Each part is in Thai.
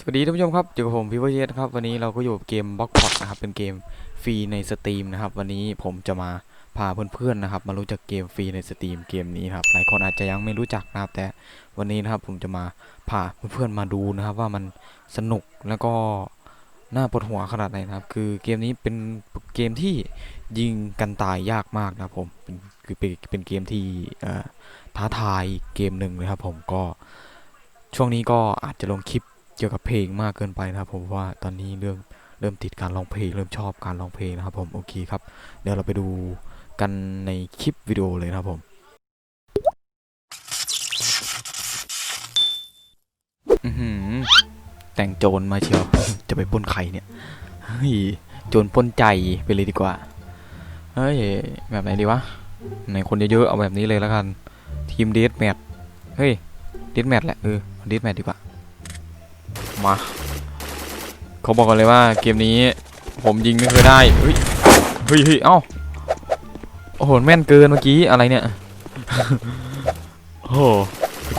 สวัสดีท่านผู้ชมครับอยู่กับผมพิวเยสครับวันนี้เราก็อยู่กับเกมบล็อกพอดนะครับเป็นเกมฟรีในสตรีมนะครับวันนี้ผมจะมาพาเพื่อนๆนะครับมารู้จักเกมฟรีในสตรีมเกมนี้ครับหลายคนอาจจะยังไม่รู้จักนะครับแต่วันนี้นะครับผมจะมาพาเพื่อนๆมาดูนะครับว่ามันสนุกแล้วก็น่าปวดหัวขนาดไหนนะครับ คือเกมนี้เป็นเกมที่ยิงกันตายยากมากนะครับผมเป็นคือเป็นเกมที่ท้าทายเกมหนึ่งเลยครับผมก็ช่วงนี้ก็อาจจะลงคลิป เกี่ยวกับเพลงมากเกินไปนะครับผมว่าตอนนี้เริ่มเริ่มติดการร้องเพลงเริ่มชอบการร้องเพลงนะครับผมโอเคครับเดี๋ยวเราไปดูกันในคลิปวิดีโอเลยนะครับผมอือหือแต่งโจรมาเชียวจะไปป้นใครเนี่ยเฮ้ยโจรป้นใจไปเลยดีกว่าเฮ้ยแบบไหนดีวะไหนคนเยอะๆเอาแบบนี้เลยแล้วกันทีมเดสแมทเฮ้ยเดสแมทแหละเออเดสแมทดีกว่า มาเขาบอกกันเลยว่าเกมนี้ผมยิงไม่เคยได้เฮ้ยเฮ้ยเฮ้ยเอ้าโอ้โหแม่นเกินเมื่อกี้อะไรเนี่ยโอ้โห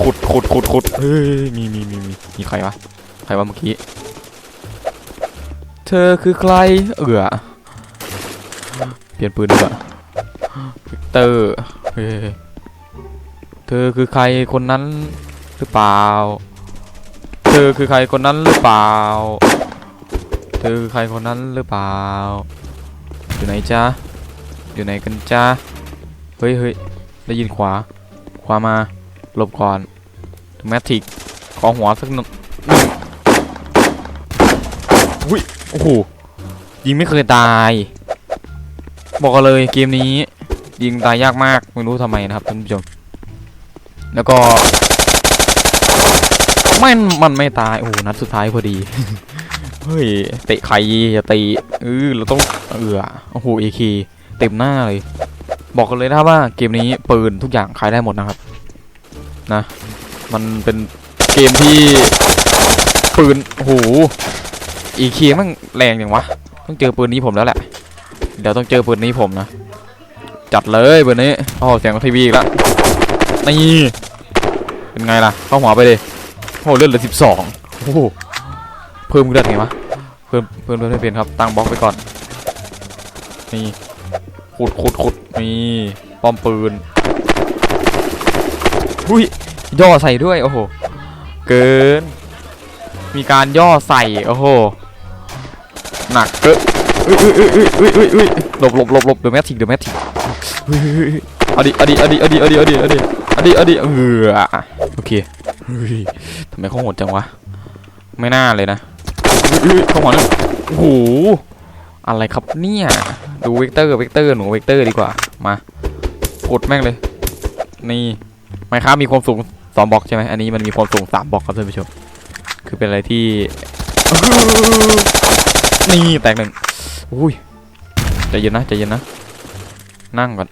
ขุดขุดขุดขุดเฮ้ยมีมีมีมีมีใครวะใครวะเมื่อกี้ เธอคือใครเอือเปลี่ยนปืนดีกว่าวิกเตอร์เฮ้ยเธอคือใครคนนั้นหรือเปล่า เธอคือใครคนนั้นหรือเปล่า เธอคือใครคนนั้นหรือเปล่า อยู่ไหนจ๊ะอยู่ไหนกันจ๊ะเฮ้ยเฮ้ยได้ยินขวา ขวามาหลบก่อนแมทริกขอหัวสักหนึ่งอุ้ยโอ้โหยิงไม่เคยตาย บอกเลยเกมนี้ยิงตายยากมากไม่รู้ทำไมนะครับท่านผู้ชม แล้วก็ ม่มันไม่ตาย โอ้นัดสุดท้ายพอดี เฮ้ย เตะใครอย่าเตะเออเราต้องเออโอ้โหเอคีเต็มหน้าเลย บอกกันเลยนะว่าเกมนี้ปืนทุกอย่างขายได้หมดนะครับ นะ มันเป็นเกมที่ปืนโอ้โหเอคีมันแรงอย่างวะ ต้องเจอปืนนี้ผมแล้วแหละ เดี๋ยวต้องเจอปืนนี้ผมนะ จัดเลยปืนนี้โอ้โหเสียงทีวีอีกแล้วนี่เป็นไงล่ะ เข้าหัวไปเลย โอ้เลือดเหลือสิบสองโอ้โหเพิ่มเลือดไงวะเพิ่มเพิ่มเลือดไม่เป็นครับตั้งบล็อกไปก่อนนี่ขุดขุดขุดนี่ป้อมปืนอุ้ยย่อใส่ด้วยโอ้โหเกิน มีการย่อใส่โอ้โหหนักเกินอุ้ยอุ้ยอุ้ยอุ้ยอุ้ยอุ้ยหลบหลบหลบหลบเดอะแมทริกเดอะแมทริกเอาดิเอาดิเอาดิเอาดิเอาดิเอาดิเอาดิเอาดิเอาดิเออโอเคเฮ้ย ทำไมเขาโหดจังวะ ไม่น่าเลยนะเฮ้ยเฮ้ยเขาหัวนึงโอ้โหอะไรครับเนี่ย ดูเวกเตอร์เวกเตอร์หนูเวกเตอร์ดีกว่า มากดแม่งเลย นี่ไมค้ามีความสูงสองบล็อกใช่ไหมอันนี้มันมีความสูงสามบล็อกครับท่านผู้ชม คือเป็นอะไรที่ นี่แตกหนึ่งอุ้ยใจเย็นนะใจเย็นนะ นั่งก่อน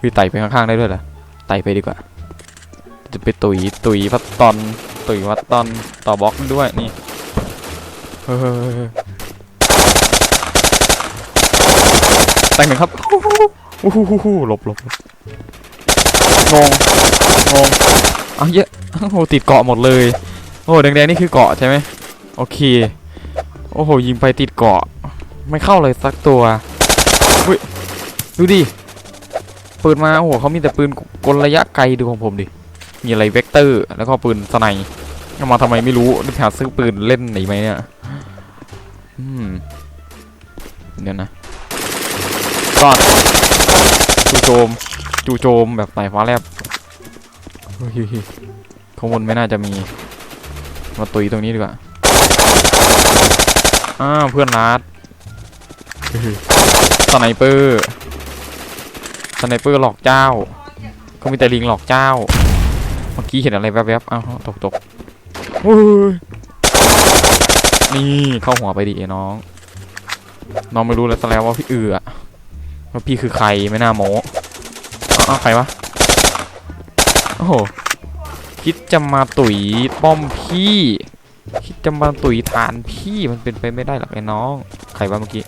พี่ไต่ไปข้างๆได้ด้วยเหรอไต่ไปดีกว่า จะไปตุยตุยพัดตอน ตุยวัดตอนต่อบล็อกด้วยนี่เฮ้ยแต่งหนึ่งครับโอ้โหหลบหลบหลบงงงงอ้าวเยอะโอ้โหติดเกาะหมดเลย โอ้โหแดงๆนี่คือเกาะใช่ไหมโอเค โอ้โหยิงไปติดเกาะ ไม่เข้าเลยสักตัวอุ้ยดูดิปืนมาโอ้โหเขามีแต่ปืนกลระยะไกลดูของผมดิ มีอะไรเวกเตอร์ แล้วก็ปืนสไนเอามาทำไมไม่รู้นึกหาซื้อปืนเล่นไหนไหมเนี่ยอืมเดี๋ยวนะก่อนจู่โจมจู่โจมแบบสายฟ้าแลบเฮ้ยข้างบนไม่น่าจะมี มาตุยตรงนี้ดีกว่าอ้าวเพื่อนรัดสไนเปอร์สไนเปอร์หลอกเจ้าเขามีแต่ลิงหลอกเจ้า มื่อกี้เห็นอะไรแวบๆอ้าวตกตกโอ้ยนี่เข้าหัวไปดิไอ้น้อง น้องไม่รู้แล้วซะแล้วว่าพี่เอือว่าพี่คือใครไม่น่าโม้อ้าวใครวะโอ้โหคิดจะมาตุ๋ยป้อมพี่ คิดจะมาตุ๋ยฐานพี่มันเป็นไปไม่ได้หรอกไอ้น้องใครวะเมื่อกี้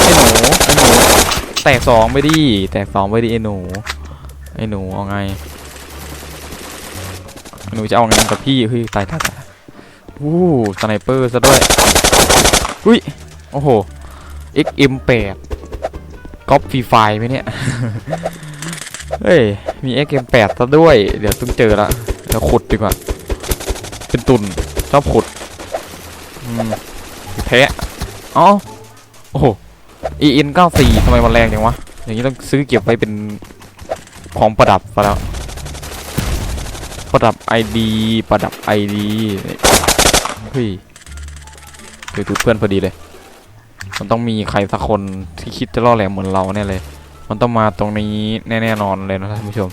ไอ้หนูไอ้หนูแตกสองไปดิแตกสองไปดิไอ้หนูไอ้หนูเอาไง หนูจะเอาไงกับพี่เฮ้ยตายตายตายอู้สไนเปอร์ซะด้วยอุ้ยโอ้โห XM8 ก๊อปฟรีไฟไหมเนี่ย เฮ้ย มี XM8 ซะด้วย เดี๋ยวต้องเจอละเดี๋ยวขุดดีกว่า เป็นตุนชอบขุดอืมแพ้อ๋อโอ้โห EN 94 ทำไมมันแรงจังวะ อย่างนี้ต้องซื้อเก็บไว้เป็นของประดับไปแล้ว ประดับ ID ประดับ ID เฮ้ยเดี๋ยวดูเพื่อนพอดีเลย มันต้องมีใครสักคนที่คิดจะล่อแหลมเหมือนเราแน่เลย มันต้องมาตรงนี้แน่ๆนอนเลยนะท่านผู้ชม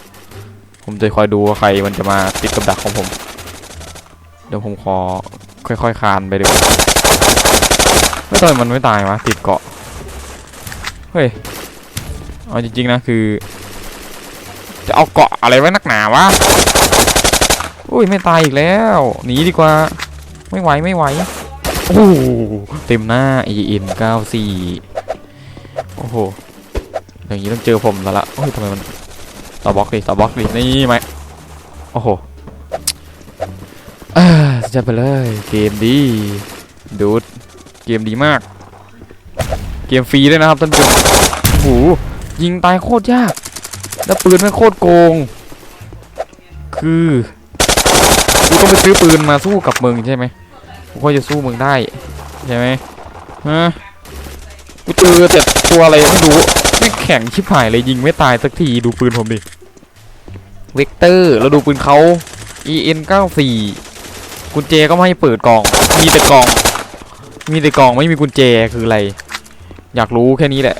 ผมจะคอยดูว่าใครมันจะมาติดกับดักของผม เดี๋ยวผมขอค่อยๆคานไปดีกว่าไม่ตอนมันไม่ตายวะติดเกาะ เฮ้ย เอาจริงๆนะคือ จะเอาเกาะอะไรไว้นักหนาวะ อุ้ยไม่ตายอีกแล้วหนีดีกว่า ไม่ไหวไม่ไหวโอ้โหเต็มหน้า EN 94โอ้โหอย่างนี้ต้องเจอผมแล้วละโอ้ยทำไมมันต่อบล็อกดิต่อบล็อกดินี่ไหมโอ้โหจะไปเลยเกมดีดูดเกมดีมาก เกมฟรีด้วยนะครับท่านผู้ชมโอ้โหยิงตายโคตรยาก แล้วปืนไม่งโคตรโกง คือ กูต้องไปซื้อปืนมาสู้กับมึงใช่ไหมกูก็จะสู้มึงได้ใช่ไหมฮะกูเจอแต่ตัวอะไรไม่รู้ไม่แข็งชิบหายเลยยิงไม่ตายสักทีดูปืนผมดิเวกเตอร์แล้วดูปืนเขา EN 94กุญแจก็ไม่ให้เปิดกล่อง มีแต่กล่อง มีแต่กล่องไม่มีกุญแจคืออะไร อยากรู้แค่นี้แหละ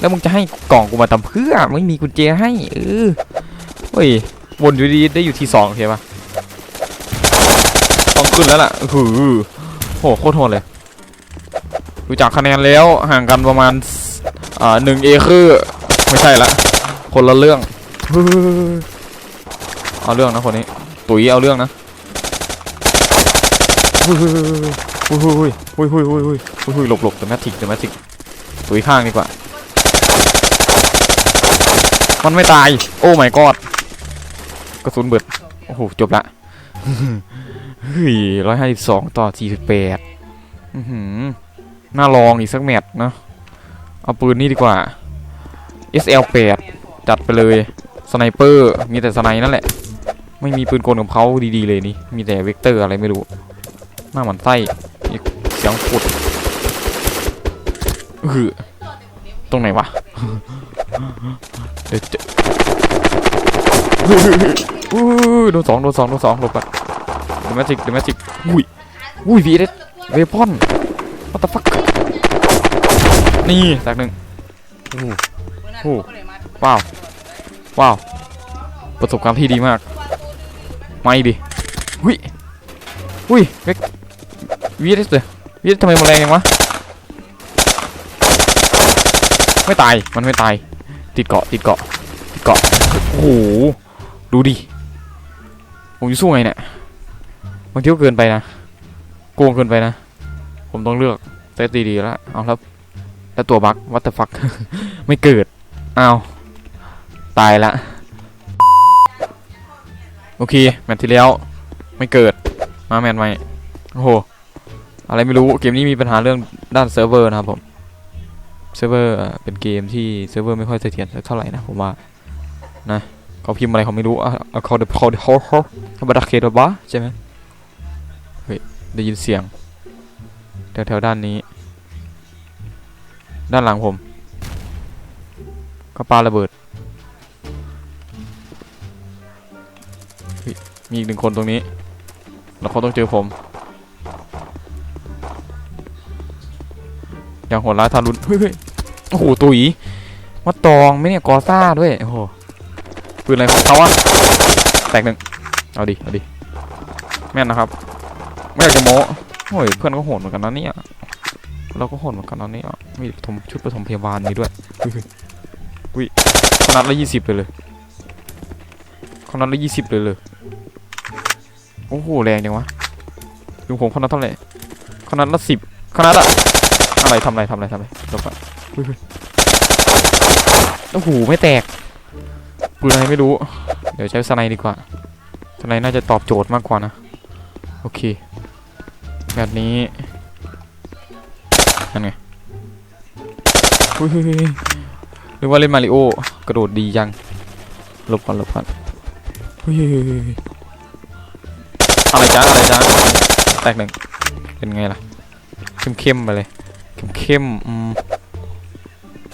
แล้วมึงจะให้กล่องกูมาทำเพื่อไม่มีกุญแจให้เออเฮ้ย วนอยู่ดีได้อยู่ทีสองโอเคปะต้องขึ้นแล้วล่ะหือโหโคตรโหดเลยดูจากคะแนนแล้วห่างกันประมาณอ่าหนึ่งเอคือไม่ใช่ละคนละเรื่องเอาเรื่องนะคนนี้ ตุ๋ยเอาเรื่องนะเฮ้ยเฮ้ยเฮ้ยเฮ้ยเฮ้ยเฮ้ยเฮ้ยเฮ้ยเฮ้ยหลบหลบเดอะแมทิกเดอะแมทิกตุ๋ยข้างดีกว่า มันไม่ตาย โอ้ my god กระสุนเบิด โอ้โห จบละเฮ้ยร้อยห้าสิบสองต่อสี่สิบแปดน่าลองอีกสักแมตช์นะเอาปืนนี่ดีกว่า SL 8 จัดไปเลย สไนเปอร์ มีแต่สไนนั่นแหละ ไม่มีปืนกลกับเขาดีๆเลยนี่ มีแต่เวกเตอร์อะไรไม่รู้ หน้าหมันไส้เสียงปุดเออตรงไหนวะ เดี๋ยวเจอ อุ้ยโดนสองโดนสองโดนสองหลบก่อนเดอะแมจิกเดอะแมจิกอุ้ยอุ้ยวีเอสเวพอนวัตถุฟักนี่แตกหนึ่งโอ้โหว้าวว้าวประสบการณ์ที่ดีมาก ไม่ดิหุ้ยหุ้ยเวกวีเอสเลยวีเอสทำไมมันแรงยังวะไม่ตายมันไม่ตาย ติดเกาะติดเกาะติดเกาะโอ้โห ดูดิ ผมจะสู้ไงเนี่ยบางทีก็เกินไปนะ โกงเกินไปนะ ผมต้องเลือกเซตดีๆแล้ว เอาแล้วแล้วตัวบั๊กวัตฟัก ไม่เกิด อ้าว ตายละ โอเค แมตช์ที่แล้ว ไม่เกิด มาแมตช์ใหม่ โอ้โห อะไรไม่รู้ เกมนี้มีปัญหาเรื่องด้านเซิร์ฟเวอร์นะครับผม เซิร์ฟเวอร์เป็นเกมที่เซิร์ฟเวอร์ไม่ค่อยเสถียรเท่าไหร่นะผมว่า นะ เขาพิมพ์อะไรเขาไม่รู้อะเอาเขาเดเขาเขาเขาเขาบัตรเคดบ้าใช่ไหมเฮ้ยได้ยินเสียงแถวแถวๆด้านนี้ ด้านหลังผมก็ปาระเบิดเฮ้ยมีอีกหนึ่งคนตรงนี้ แล้วเขาต้องเจอผม อย่างโหดร้ายทารุณเฮ้ยโอ้โห ตุยมาตองไหม่เนี่ยกอซ่าด้วยโอ้โห ปืนอะไรของเขาอะแตกหนึ่งเอาดิ เอาดิ แม่นนะครับ ไม่อยากจะโม้โอ้ยเพื่อนก็โหดเหมือนกันนะเนี่ย เราก็โหดเหมือนกันนะเนี่ยมีมชุดปฐมพยาบาลมีด้วยอุ้ยขนาดละยี่สิบเลยเลยขนาดละยี่สิบเลยเลย โอ้โหแรงจังวะดูผมขนาดเท่าไหร่ขนาดละสิบขนาดละอะไรทำอะไรทำอะไรทำอะไรจบอะอุ้ยอุ้ยโอ้โหไม่แตก ปืนอะไรไม่รู้ เดี๋ยวใช้สไนดีกว่าสไนน่าจะตอบโจทย์มากกว่านะ โอเค แบบนี้นั่นไงอุ้ยหรือว่าเล่นมาริโอกระโดดดีจังหลบก่อนหลบก่อนเฮ้ยอะไรจ้าอะไรจ้าแตกหนึ่งเป็นไงล่ะ เข้มเข้มไปเลย เข้มเข้ม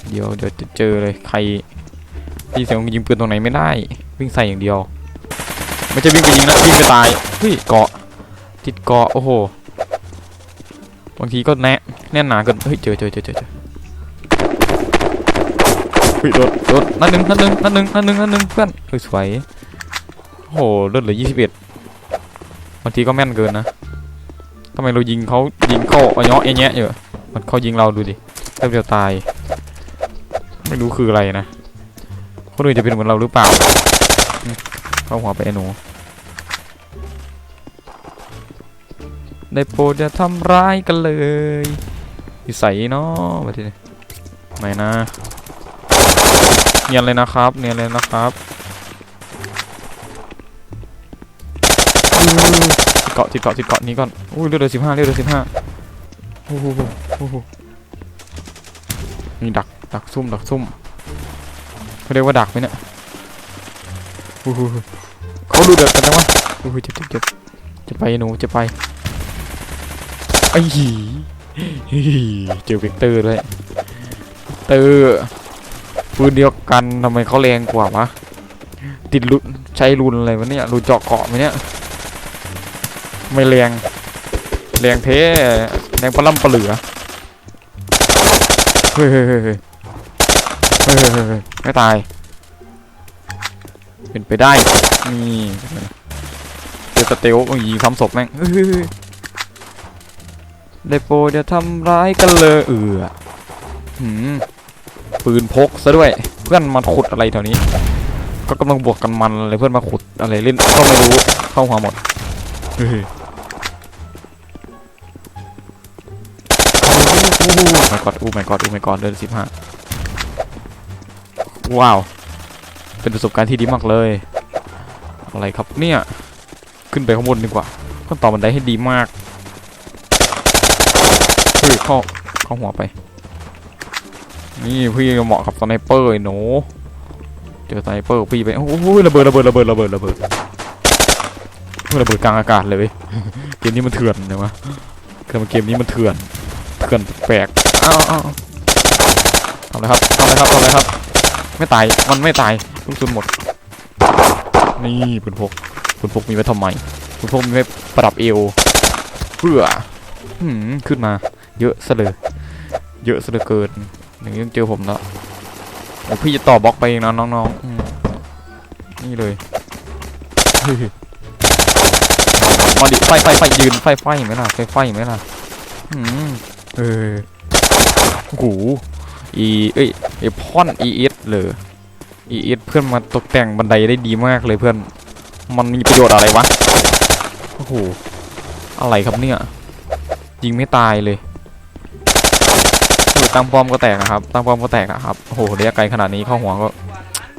เดี๋ยวเดี๋ยวจะเจอเลยใคร พี่เสียงยิงปืนตรงไหนไม่ได้ วิ่งใส่อย่างเดียว ไม่ใช่วิ่งไปยิงนะวิ่งไปตายเฮ้ยเกาะ ติดเกาะโอ้โหบางทีก็แน่แน่นหนาเกินเฮ้ยเจอเจอเจอเจอเจอเฮ้ยโดนโดนนัดหนึ่งนัดหนึ่งนัดหนึ่งนัดหนึ่งนัดหนึ่งเพื่อนเฮ้ยสวยโอ้โหเลือดเหลือยี่สิบเอ็ดบางทีก็แม่นเกินนะทำไมเรายิงเขายิงเข้าเอาเนาะเอะแยะอยู่มันเขายิงเราดูดิแป๊บเดียวตาย ไม่รู้คืออะไรนะ คนอื่นจะเป็นเหมือนเราหรือเปล่า เข้าหัวไปไอ้หนู ได้โปรดอย่าทำร้ายกันเลยนิสัยเนาะมาทีนี้ไม่นะ เนียนเลยนะครับ เนียนเลยนะครับติดเกาะติดเกาะติดเกาะนี้ก่อนอุ้ยเลือดเหลือสิบห้าเลือดเหลือสิบห้าโอ้โหโอ้โหนี่ดักดักซุ่มดักซุ่ม เขาเรียกว่าดักไหมเนี่ยโอ้โหเขาดูเดือดกันจังวะโอ้โหเจ็บเจ็บเจ็บจะไปหนูจะไปไอ้หีเจอเวกเตอร์ด้วยเตอร์ปืนเดียวกันทำไมเขาแรงกว่าวะติดรุนใช้รุนอะไรวะเนี่ยรุนเจาะเกาะไหมเนี่ยไม่แรงแรงเทแรงปลาล่ำปลาเหลือเฮ้ย เฮ้ยเฮ้ยเฮ้ยเฮ้ยเฮ้ยเฮ้ยเฮ้ยไม่ตาย เป็นไปได้ นี่เจอเตลยิงซ้ำศพแม่งเด้โปรดอย่าทำร้ายกันเลยเออหืมปืนพกซะด้วย เพื่อนมาขุดอะไรแถวนี้ ก็กำลังบวกกันมันอะไรเพื่อนมาขุดอะไรเล่นก็ไม่รู้เข้าหัวหมดเฮ้ยโอ้โหไม่กอดอู้ไม่กอดอู้ไม่กอดเดินสิบห้า ว้าว เป็นประสบการณ์ที่ดีมากเลย อะไรครับเนี่ย ขึ้นไปข้างบนดีกว่าก็ต่อบันไดให้ดีมากเฮ้ยเข้าเข้าหัวไป นี่พี่เหมาะกับสไนเปอร์ไอ้หนูเจอสไนเปอร์พี่ไปโอ้โหระเบิดระเบิดระเบิดระเบิดระเบิดระเบิดกลางอากาศเลยเว้ยเกมนี้มันเถื่อนเลยวะเกมเกมนี้มันเถื่อนเถื่อนแปลกอ้าวอ้าวทำอะไรครับทำอะไรครับทำอะไรครับ ไม่ตาย มันไม่ตายลูกซุนหมด นี่ปืนพกปืนพกมีไว้ทำไมปืนพกมีไว้ประดับเอวเพื่อหืมขึ้นมา เยอะซะเลยเยอะซะเหลือเกินอย่งนี้ต้องเจอผมแล้วเดี๋ยวพี่จะต่อบล็อกไปเองนะน้องๆนี่เลยมาดิไฟไฟไฟยืนไฟไฟไหมล่ะไฟไฟไหมล่ะอืมเออโอ้โหอีเอ้ยไอพอนอีเอ เลยอีเอสเพื่อนมาตกแต่งบันไดได้ดีมากเลยเพื่อน มันมีประโยชน์อะไรวะ โอ้โห อะไรครับเนี่ย ยิงไม่ตายเลยโอ้ตั้งป้อมก็แตกนะครับ ตั้งป้อมก็แตกอะครับ โอ้โหระยะไกลขนาดนี้เข้าหัวก็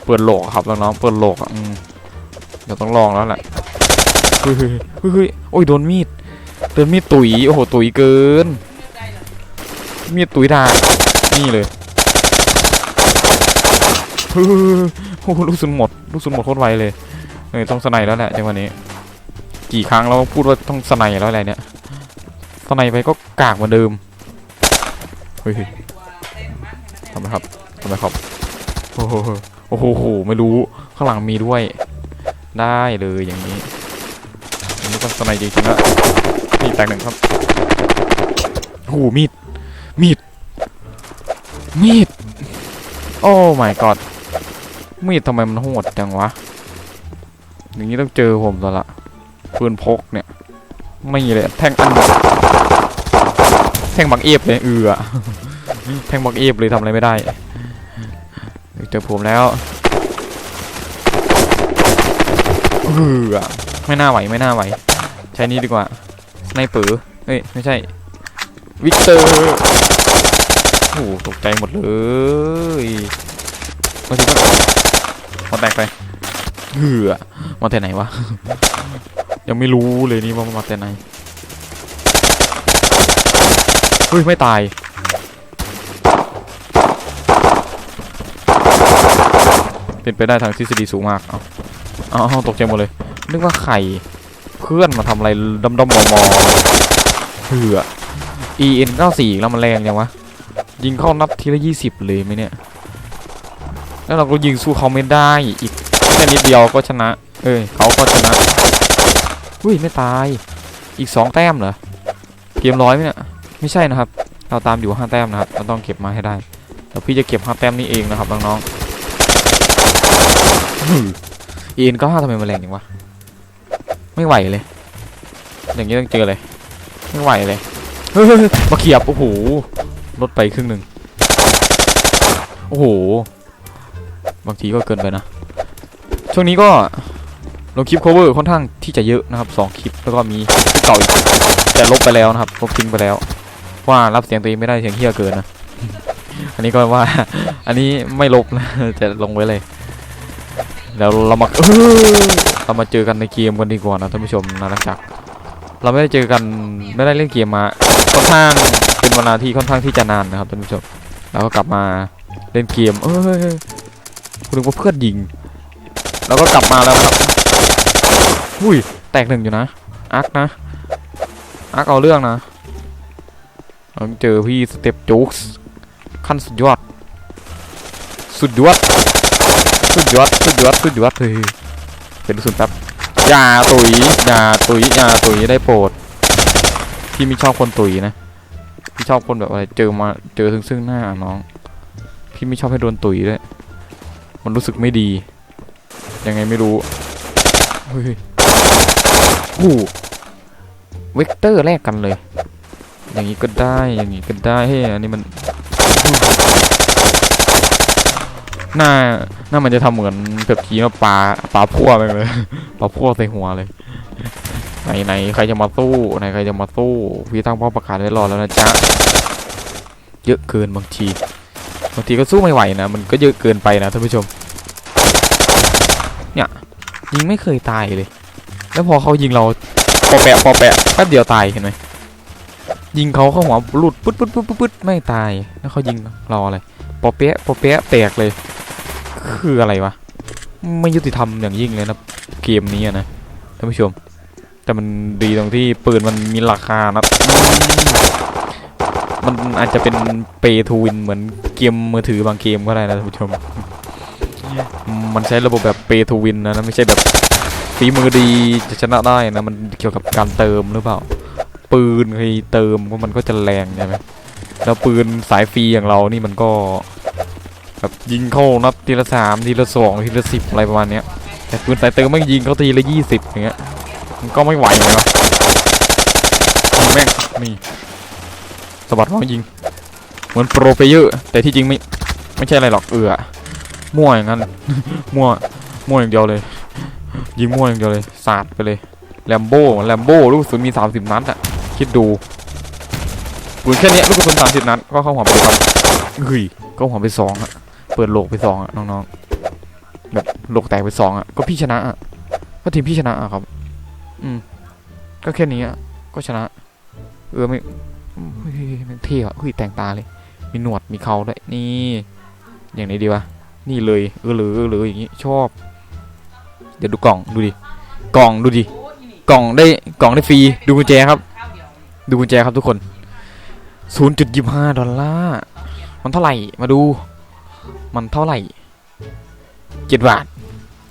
เปิดโหลกอะครับน้องๆเปิดโหลกอะอืมเดี๋ยวต้องลองแล้วแหละเฮ้ยเฮ้ยเฮ้ยโอ้ยโดนมีด โดนมีดตุ๋ย โอ้โห ตุ๋ยเกิน มีดตุ๋ยดาบนี่เลย โอ้โหลูกซุนหมด ลูกซุนหมดโคตรไวเลยเออต้องสไนแล้วแหละจังวะนี้ กี่ครั้งเราพูดว่าต้องสไนแล้วอะไรเนี่ยสไนไปก็กากเหมือนเดิมเฮ้ยทำไมครับทำไมครับโอ้โหโอ้โหโหไม่รู้ข้างหลังมีด้วย ได้เลยอย่างนี้อันนี้ต้องสไนจริงๆแล้วนี่แตกหนึ่งครับโอ้โหมีดมีดมีดโอ้ my god มีดทำไมมันโหดจังวะ อย่างนี้ต้องเจอผมแล้วละปืนพกเนี่ย ไม่เลยแท่งอันแท่งบักเอฟเลยเอือแท่งบักเอฟเลยทำอะไรไม่ได้ เจอผมแล้วเอือไม่น่าไหวไม่น่าไหว ใช้นี้ดีกว่าสไนเปอร์เอ้ยไม่ใช่วิกเตอร์โอ้ตกใจหมดเลย มาถึงก็มาแตกไปเหือมาแต่ไหนวะ ยังไม่รู้เลยนี่ว่ามาแต่ไหนเฮ้ยไม่ตายเป็นไปได้ทางทฤษฎีสูงมากเอาเอาเอาตกใจหมดเลย นึกว่าไข่เพื่อนมาทำอะไรดำดำมอมอเหือ EN 94แล้วมันแรงยังวะ ยิงเข้านัดทีละ20เลยไหมเนี่ย แล้วเราก็ยิงสู้เขาไม่ได้อีกแค่นิดเดียวก็ชนะ เอ้ยเขาก็ชนะอุ้ยไม่ตายอีก2แต้มเหรอเกมร้อยไหมเนี่ยไม่ใช่นะครับ เราตามอยู่5แต้มนะครับเราต้องเก็บมาให้ได้แล้วพี่จะเก็บ5แต้มนี้เองนะครับน้องๆอ็นก็ห้าทำไมมันแรงอย่างวะไม่ไหวเลย อย่างนี้ต้องเจอเลย ไม่ไหวเลยมาเขียบโอ้โหลดไปครึ่งหนึ่งโอ้โห บางทีก็เกินไปนะ ช่วงนี้ก็ลงคลิป cover ค่อนข้างที่จะเยอะนะครับสองคลิปแล้วก็มีคลิปเก่าอีกแต่ลบไปแล้วนะครับลบทิ้งไปแล้ว ว่ารับเสียงตัวเองไม่ได้เสียงเฮี้ยเกินนะ อันนี้ก็ว่า อันนี้ไม่ลบนะจะลงไว้เลยแล้วเรามาเรามาเจอกันในเกมกันดีกว่านะท่านผู้ชมนะนักจักเราไม่ได้เจอกันไม่ได้เล่นเกมมาค่อนข้างเป็นเวลาที่ค่อนข้างที่จะนานนะครับท่านผู้ชม แล้วก็กลับมาเล่นเกมเอ้ย คุณนึกว่าเพื่อนยิง แล้วก็กลับมาแล้วครับอุ้ยแตกหนึ่งอยู่นะอาร์คนะอาร์คเอาเรื่องนะเราเจอพี่สเต็ปจุกส์ขั้นสุดยอด สุดยอด สุดยอด สุดยอด สุดยอดเฮ้ยเป็นสุดแป๊บอย่าตุยอย่าตุยอย่าตุยได้โปรดพี่ไม่ชอบคนตุยนะพี่ชอบคนแบบอะไรเจอมาเจอซึ่งซึ่งหน้าน้อง พี่ไม่ชอบให้โดนตุยด้วย มันรู้สึกไม่ดี ยังไงไม่รู้เฮ้ยโอ้โหเวกเตอร์แลกกันเลย อย่างนี้ก็ได้ อย่างนี้ก็ได้เฮ้ยอันนี้มันหน้าหน้ามันจะทำเหมือนแบบขี่มาปลาปลาพั่วไปเลยปลาพั่วใส่หัวเลยไหนไหนใครจะมาสู้ไหนใครจะมาสู้ พี่ตั้งเป้าประกาศไว้รอแล้วนะจ๊ะ เยอะเกินบางที บางทีก็สู้ไม่ไหวนะ มันก็เยอะเกินไปนะท่านผู้ชม เนี่ยยิงไม่เคยตายเลย แล้วพอเขายิงเราปอแปะปอแปะแป๊บเดียวตายเห็นไหมยิงเขาเข้าหัวหลุดปึ๊ดปึ๊ดปึ๊ดปึ๊ดปึ๊ดไม่ตาย แล้วเขายิงเราอะไรปอเปะปอเปะแตกเลย คืออะไรวะ ไม่ยุติธรรมอย่างยิ่งเลยนะเกมนี้นะท่านผู้ชม แต่มันดีตรงที่ปืนมันมีราคานะ มันอาจจะเป็นเปทูวินเหมือนเกมมือถือบางเกมก็ได้นะท่านผู้ชม มันใช้ระบบแบบเปทูวินนะนะไม่ใช่แบบฝีมือดีจะชนะได้นะมันเกี่ยวกับการเติมหรือเปล่า ปืนใครเติมก็มันก็จะแรงใช่ไหมแล้วปืนสายฟรีอย่างเรานี่มันก็แบบยิงเข้านัดทีละสามทีละสองทีละสิบอะไรประมาณเนี้ยแต่ปืนสายเติมไม่งยิงเขาทีละยี่สิบอย่างเงี้ยมันก็ไม่ไหวเลยนะแม่งนี่ สะบัดมายิง เหมือนโปรเพลเยอร์แต่ที่จริงไม่ไม่ใช่อะไรหรอกเอือมั่วอย่างนั้น มั่วมั่วอย่างเดียวเลย ยิงมั่วอย่างเดียวเลยสาดไปเลยแลมโบ้แลมโบ้ลูกกระสุนมีสามสิบนัดอะคิดดูปืนแค่เนี้ยลูกกระสุนสามสิบนัดก็เข้าหัวไปครับเฮ้ยก็หัวไปสองอะเปิดโลกไปสองอะน้องๆแบบโลกแตกไปสองอะก็พี่ชนะอะก็ทีมพี่ชนะอะครับ อืม ก็แค่นี้อะก็ชนะ เออไม่ เฮ้ยมันเท่อะเฮ้ยแต่งตาเลย มีหนวดมีเขาด้วยนี่ อย่างไหนดีวะนี่เลยเออหรือเออหรืออย่างงี้ชอบ เดี๋ยวดูกล่องดูดิกล่องดูดิกล่องได้กล่องได้ฟรีดูกุญแจครับ ดูกุญแจครับทุกคน0.25ดอลลาร์มันเท่าไหร่มาดู มันเท่าไหร่7บาท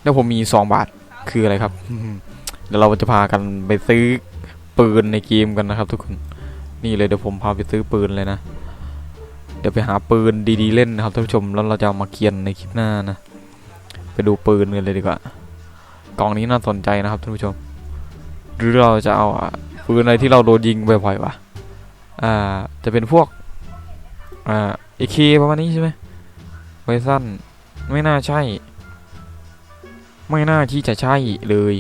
แล้วผมมี2บาทคืออะไรครับเดี๋ยวเราจะพากันไปซื้อปืนในเกมกันนะครับทุกคน นี่เลยเดี๋ยวผมพาไปซื้อปืนเลยนะ เดี๋ยวไปหาปืนดีๆเล่นนะครับท่านผู้ชมแล้วเราจะเอามาเกียนในคลิปหน้านะ ไปดูปืนกันเลยดีกว่ากล่องนี้น่าสนใจนะครับท่านผู้ชม หรือเราจะเอาปืนอะไรที่เราโดนยิงบ่อยๆวะอ่าจะเป็นพวกอ่าอเคประมาณนี้ใช่ไหมไวสั้นไม่น่าใช่ ไม่น่าที่จะใช่เลย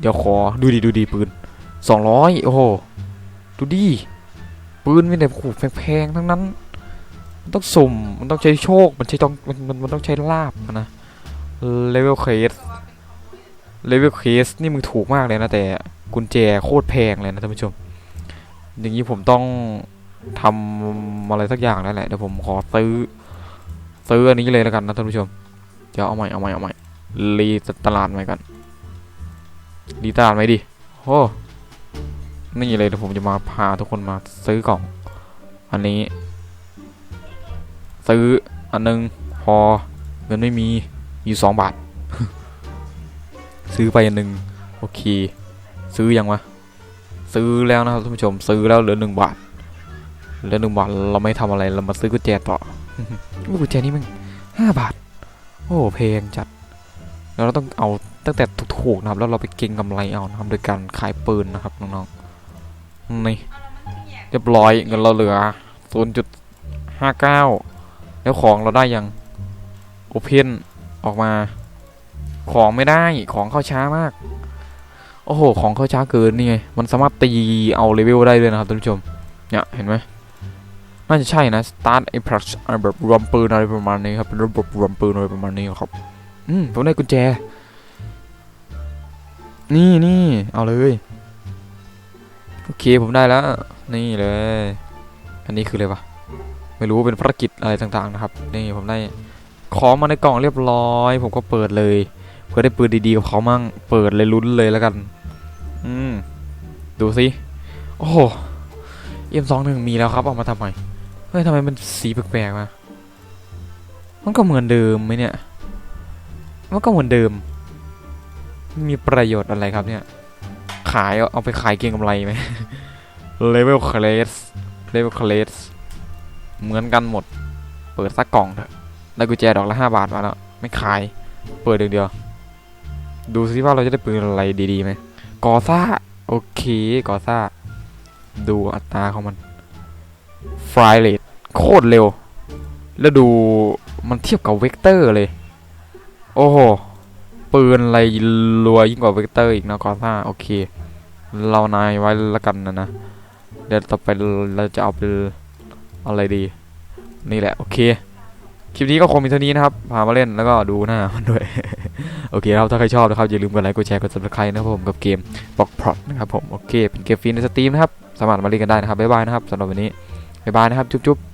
เดี๋ยวขอดูดีดูดีปืนสองร้อยโอ้โห ดูดีปืนมีแต่ขู่แพงๆทั้งนั้น มันต้องสุ่ม มันต้องใช้โชค มันใช้ต้องมันมันมันต้องใช้ลาบนะเลเวลเคสเลเวลเคสนี่มึงถูกมากเลยนะ แต่กุญแจโคตรแพงเลยนะท่านผู้ชม อย่างนี้ผมต้องทำอะไรสักอย่างแล้วแหละเดี๋ยวผมขอซื้อซื้ออันนี้เลยแล้วกันนะท่านผู้ชมเดี๋ยวเอาใหม่เอาใหม่เอาใหม่รีตลาดใหม่กันรีตลาดใหม่ดิโอ้ นี่เลยเดี๋ยวผมจะมาพาทุกคนมาซื้อกล่อง อันนี้ ซื้ออันหนึงพอเงินไม่มีอยู่สองบาท ซื้อไปอันหนึ่งโอเค ซื้อยังวะซื้อแล้วนะครับท่านผู้ชมซื้อแล้วเหลือหนึ่งบาทเหลือหนึ่งบาทเราไม่ทำอะไรเรามาซื้อกุญแจต่ออุ๊ยกุญแจนี่มันห้าบาท โอ้เพลงจัดแล้วเราต้องเอาตั้งแต่ถูกๆนะครับ แล้วเราไปเก็งกำไรเอานะครับโดยการขายปืนนะครับน้องๆ นี่เรียบร้อยเงินเราเหลือ 0.59 แล้วของเราได้ยังโอเพนออกมา ของไม่ได้ของเข้าช้ามาก โอ้โห ของเข้าช้าเกินนี่ไง มันสามารถตีเอาเลเวลได้ด้วยนะครับท่านผู้ชม เนี่ยเห็นไหมน่าจะใช่นะ start a plus อะไรแบบรวมปืนอะไรประมาณนี้ครับเป็นระบบรวมปืนอะไรประมาณนี้ครับ อืมผมได้กุญแจ นี่นี่เอาเลย เคผมได้แล้ว นี่เลย อันนี้คืออะไรวะ ไม่รู้เป็นภารกิจอะไรต่างๆนะครับ นี่ผมได้ของมาในกล่องเรียบร้อย ผมก็เปิดเลยเพื่อได้ปืนดีๆกับเขามั่ง เปิดเลยลุ้นเลยแล้วกัน อืม ดูสิ โอ้โหเอ็มสองหนึ่งมีแล้วครับเอามาทำไม เฮ้ยทำไมมันสีแปลกๆมามันก็เหมือนเดิมไหมเนี่ย มันก็เหมือนเดิม มีประโยชน์อะไรครับเนี่ย ขายเอาไปขายเก็งกำไรไหมเลเวลเคลสเลเวลเคลสเหมือนกันหมด เปิดสักกล่องเถอะได้กุญแจดอกละห้าบาทมาแล้วไม่ขาย เปิดเดียวเดียวดูสิว่าเราจะได้ปืนอะไรดีๆไหมกอซ่า โอเคกอซ่า ดูอัตราของมันฟลายเรทโคตรเร็ว แล้วดูมันเทียบกับเวกเตอร์เลย โอ้โห ปืนอะไรรัวยิ่งกว่าเวกเตอร์อีกนะกอซ่า โอเค เรานายไว้ละกันนะนะ เดี๋ยวต่อไปเราจะเอาไปอะไรดี นี่แหละ โอเค คลิปนี้ก็คงมีเท่านี้นะครับ พามาเล่นแล้วก็ดูหน้ามันด้วย โอเคครับ ถ้าใครชอบนะครับ อย่าลืมกดไลค์ กดแชร์ กด subscribe นะครับผมกับเกมบอกพรอตนะครับผม โอเค เป็นเกมฟรีในสตรีมนะครับ สามารถมาเล่นกันได้นะครับ บ๊ายบายนะครับสำหรับวันนี้ บ๊ายบายนะครับ จุ๊บๆ